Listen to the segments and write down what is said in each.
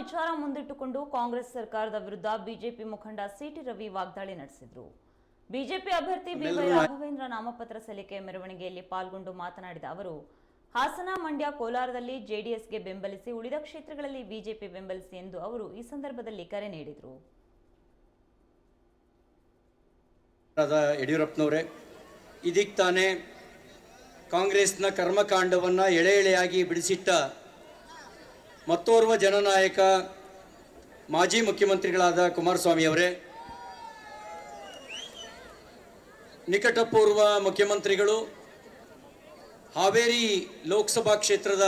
ವಿಚಾರ ಮುಂದಿಟ್ಟುಕೊಂಡು ಕಾಂಗ್ರೆಸ್ ಸರ್ಕಾರದ ವಿರುದ್ಧ ಬಿಜೆಪಿ ಮುಖಂಡ ಸಿಟಿ ರವಿ ವಾಗ್ದಾಳಿ ನಡೆಸಿದ್ರು. ಬಿಜೆಪಿ ಅಭ್ಯರ್ಥಿ ಬಿವೈ ರಾಘವೇಂದ್ರ ನಾಮಪತ್ರ ಸಲ್ಲಿಕೆ ಮೆರವಣಿಗೆಯಲ್ಲಿ ಪಾಲ್ಗೊಂಡು ಮಾತನಾಡಿದ ಅವರು ಹಾಸನ ಮಂಡ್ಯ ಕೋಲಾರದಲ್ಲಿ ಜೆಡಿಎಸ್ಗೆ ಬೆಂಬಲಿಸಿ ಉಳಿದ ಕ್ಷೇತ್ರಗಳಲ್ಲಿ ಬಿಜೆಪಿ ಬೆಂಬಲಿಸಿ ಎಂದು ಅವರು ಈ ಸಂದರ್ಭದಲ್ಲಿ ಕರೆ ನೀಡಿದರು. ಯಡಿಯೂರಪ್ಪನವರೇ ಇದೀಗ ತಾನೇ ಕಾಂಗ್ರೆಸ್ನ ಕರ್ಮಕಾಂಡವನ್ನು ಎಳೆ ಎಳೆಯಾಗಿ ಬಿಡಿಸಿಟ್ಟ ಮತ್ತೋರ್ವ ಜನನಾಯಕ ಮಾಜಿ ಮುಖ್ಯಮಂತ್ರಿಗಳಾದ ಕುಮಾರಸ್ವಾಮಿ ಅವರೇ, ನಿಕಟಪೂರ್ವ ಮುಖ್ಯಮಂತ್ರಿಗಳು, ಹಾವೇರಿ ಲೋಕಸಭಾ ಕ್ಷೇತ್ರದ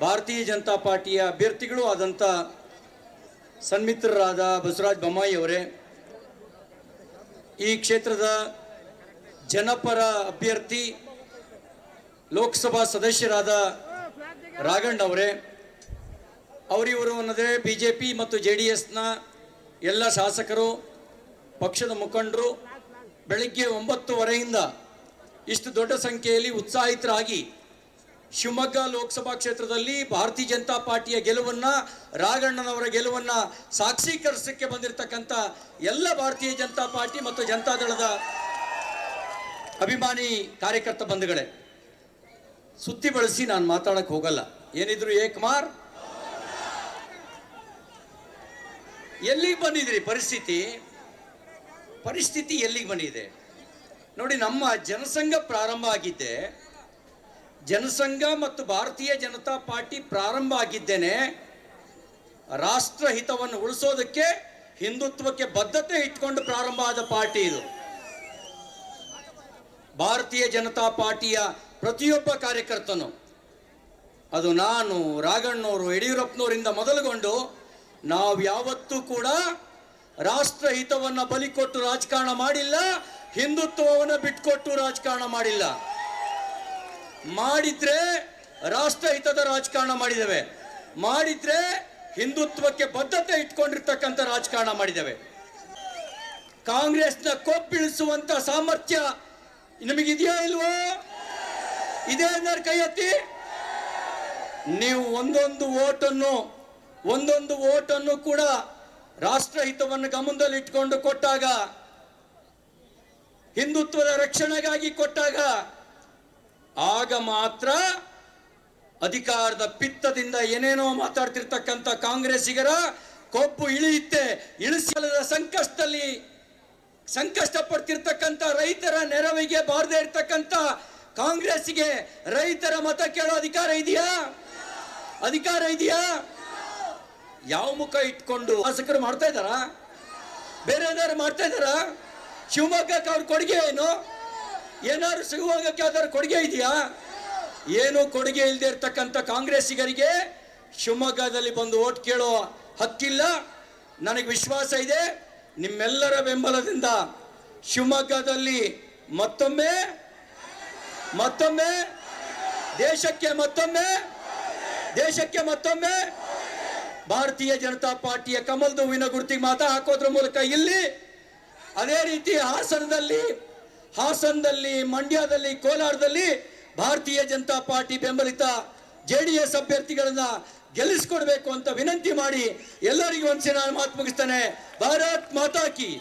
ಭಾರತೀಯ ಜನತಾ ಪಾರ್ಟಿಯ ಅಭ್ಯರ್ಥಿಗಳು ಆದಂಥ ಸನ್ಮಿತ್ರರಾದ ಬಸವರಾಜ ಬೊಮ್ಮಾಯಿ ಅವರೇ, ಈ ಕ್ಷೇತ್ರದ ಜನಪರ ಅಭ್ಯರ್ಥಿ ಲೋಕಸಭಾ ಸದಸ್ಯರಾದ ರಾಘಣ್ಣ ಅವರೇ ಅವರಿವರು ಅನ್ನೋದೇ ಬಿ ಜೆ ಪಿ ಮತ್ತು ಜೆ ಡಿ ಎಸ್ನ ಎಲ್ಲ ಶಾಸಕರು, ಪಕ್ಷದ ಮುಖಂಡರು ಬೆಳಗ್ಗೆ ಒಂಬತ್ತುವರೆಯಿಂದ ಇಷ್ಟು ದೊಡ್ಡ ಸಂಖ್ಯೆಯಲ್ಲಿ ಉತ್ಸಾಹಿತರಾಗಿ ಶಿವಮೊಗ್ಗ ಲೋಕಸಭಾ ಕ್ಷೇತ್ರದಲ್ಲಿ ಭಾರತೀಯ ಜನತಾ ಪಾರ್ಟಿಯ ಗೆಲುವನ್ನು, ರಾಘಣ್ಣನವರ ಗೆಲುವನ್ನು ಸಾಕ್ಷೀಕರಿಸಕ್ಕೆ ಬಂದಿರತಕ್ಕಂಥ ಎಲ್ಲ ಭಾರತೀಯ ಜನತಾ ಪಾರ್ಟಿ ಮತ್ತು ಜನತಾದಳದ ಅಭಿಮಾನಿ ಕಾರ್ಯಕರ್ತ ಬಂಧುಗಳೇ, ಸುದ್ದಿ ಬಳಸಿ ನಾನು ಮಾತಾಡಕ್ಕೆ ಹೋಗಲ್ಲ. ಏನಿದ್ರು ಏ ಕುಮಾರ್ ಎಲ್ಲಿಗೆ ಬಂದಿದ್ರಿ ಪರಿಸ್ಥಿತಿ? ಪರಿಸ್ಥಿತಿ ಎಲ್ಲಿಗೆ ಬಂದಿದೆ? ನೋಡಿ, ನಮ್ಮ ಜನಸಂಘ ಪ್ರಾರಂಭ ಆಗಿದ್ದೆ. ಜನಸಂಘ ಮತ್ತು ಭಾರತೀಯ ಜನತಾ ಪಾರ್ಟಿ ಪ್ರಾರಂಭ ಆಗಿದ್ದೇನೆ. ರಾಷ್ಟ್ರ ಹಿತವನ್ನು ಉಳಿಸೋದಕ್ಕೆ ಹಿಂದುತ್ವಕ್ಕೆ ಬದ್ಧತೆ ಇಟ್ಕೊಂಡು ಪ್ರಾರಂಭ ಆದ ಪಾರ್ಟಿ ಇದು. ಭಾರತೀಯ ಜನತಾ ಪಾರ್ಟಿಯ ಪ್ರತಿಯೊಬ್ಬ ಕಾರ್ಯಕರ್ತನು, ಅದು ನಾನು, ರಾಗಣ್ಣವರು, ಯಡಿಯೂರಪ್ಪನವರಿಂದ ಮೊದಲುಗೊಂಡು ನಾವು ಯಾವತ್ತೂ ಕೂಡ ರಾಷ್ಟ್ರ ಹಿತವನ್ನು ಬಲಿ ಕೊಟ್ಟು ರಾಜಕಾರಣ ಮಾಡಿಲ್ಲ, ಹಿಂದುತ್ವವನ್ನು ಬಿಟ್ಕೊಟ್ಟು ರಾಜಕಾರಣ ಮಾಡಿಲ್ಲ. ಮಾಡಿದ್ರೆ ರಾಷ್ಟ್ರ ಹಿತದ ರಾಜಕಾರಣ ಮಾಡಿದ್ದೇವೆ ಮಾಡಿದ್ರೆ ಹಿಂದುತ್ವಕ್ಕೆ ಬದ್ಧತೆ ಇಟ್ಕೊಂಡಿರ್ತಕ್ಕಂಥ ರಾಜಕಾರಣ ಮಾಡಿದ್ದೇವೆ ಕಾಂಗ್ರೆಸ್ನ ಕೊಬ್ಬಿಳಿಸುವಂತ ಸಾಮರ್ಥ್ಯ ನಿಮಗಿದೆಯಾ ಇಲ್ವೋ? ಇದೆ ಕೈ ಎತ್ತಿ ನೀವು ಒಂದೊಂದು ಓಟನ್ನು ಒಂದೊಂದು ಓಟನ್ನು ಕೂಡ ರಾಷ್ಟ್ರ ಹಿತವನ್ನು ಗಮನದಲ್ಲಿ ಇಟ್ಕೊಂಡು ಕೊಟ್ಟಾಗ, ಹಿಂದುತ್ವದ ರಕ್ಷಣೆಗಾಗಿ ಕೊಟ್ಟಾಗ, ಆಗ ಮಾತ್ರ ಅಧಿಕಾರದ ಪಿತ್ತದಿಂದ ಏನೇನೋ ಮಾತಾಡ್ತಿರ್ತಕ್ಕಂಥ ಕಾಂಗ್ರೆಸ್ಸಿಗರ ಕೊಬ್ಬು ಇಳಿಯುತ್ತೆ. ಇಳಿಸಲದ ಸಂಕಷ್ಟದಲ್ಲಿ ಸಂಕಷ್ಟ ಪಡ್ತಿರ್ತಕ್ಕಂಥ ರೈತರ ನೆರವಿಗೆ ಬಾರದೇ ಇರ್ತಕ್ಕಂಥ ಕಾಂಗ್ರೆಸ್ಗೆ ರೈತರ ಮತ ಕೇಳೋ ಅಧಿಕಾರ ಇದೆಯಾ? ಅಧಿಕಾರ ಇದೆಯಾ? ಯಾವ ಮುಖ ಇಟ್ಕೊಂಡು ಶಾಸಕರು ಮಾಡ್ತಾ ಇದ್ದಾರಾ? ಬೇರೆ ಏನಾದ್ರು ಮಾಡ್ತಾ ಇದ್ದಾರಾ? ಶಿವಮೊಗ್ಗಕ್ಕೆ ಅವ್ರ ಕೊಡುಗೆ ಏನು? ಏನಾದ್ರು ಶಿವಮೊಗ್ಗಕ್ಕೆ ಯಾವ್ದಾದ್ರು ಕೊಡುಗೆ ಇದೆಯಾ? ಏನು ಕೊಡುಗೆ ಇಲ್ಲದೆ ಇರ್ತಕ್ಕಂಥ ಕಾಂಗ್ರೆಸ್ಸಿಗರಿಗೆ ಶಿವಮೊಗ್ಗದಲ್ಲಿ ಬಂದು ಓಟ್ ಕೇಳೋ ಹಕ್ಕಿಲ್ಲ. ನನಗೆ ವಿಶ್ವಾಸ ಇದೆ. ನಿಮ್ಮೆಲ್ಲರ ಬೆಂಬಲದಿಂದ ಶಿವಮೊಗ್ಗದಲ್ಲಿ ಮತ್ತೊಮ್ಮೆ ಮತ್ತೊಮ್ಮೆ, ದೇಶಕ್ಕೆ ಮತ್ತೊಮ್ಮೆ ದೇಶಕ್ಕೆ ಮತ್ತೊಮ್ಮೆ ಭಾರತೀಯ ಜನತಾ ಪಾರ್ಟಿಯ ಕಮಲ್ದು ಹೂವಿನ ಗುರುತಿಗೆ ಮಾತಾ ಹಾಕೋದ್ರ ಮೂಲಕ ಇಲ್ಲಿ ಅದೇ ರೀತಿ ಹಾಸನದಲ್ಲಿ ಹಾಸನದಲ್ಲಿ, ಮಂಡ್ಯದಲ್ಲಿ, ಕೋಲಾರದಲ್ಲಿ ಭಾರತೀಯ ಜನತಾ ಪಾರ್ಟಿ ಬೆಂಬಲಿತ ಜೆ ಡಿ ಎಸ್ ಅಭ್ಯರ್ಥಿಗಳನ್ನ ಗೆಲ್ಲಿಸ್ಕೊಡ್ಬೇಕು ಅಂತ ವಿನಂತಿ ಮಾಡಿ ಎಲ್ಲರಿಗೂ ಒಂದ್ಸಲ ನಾನು ಮಾತು ಮುಗಿಸ್ತಾನೆ. ಭಾರತ್ ಮಾತಾ ಕಿ.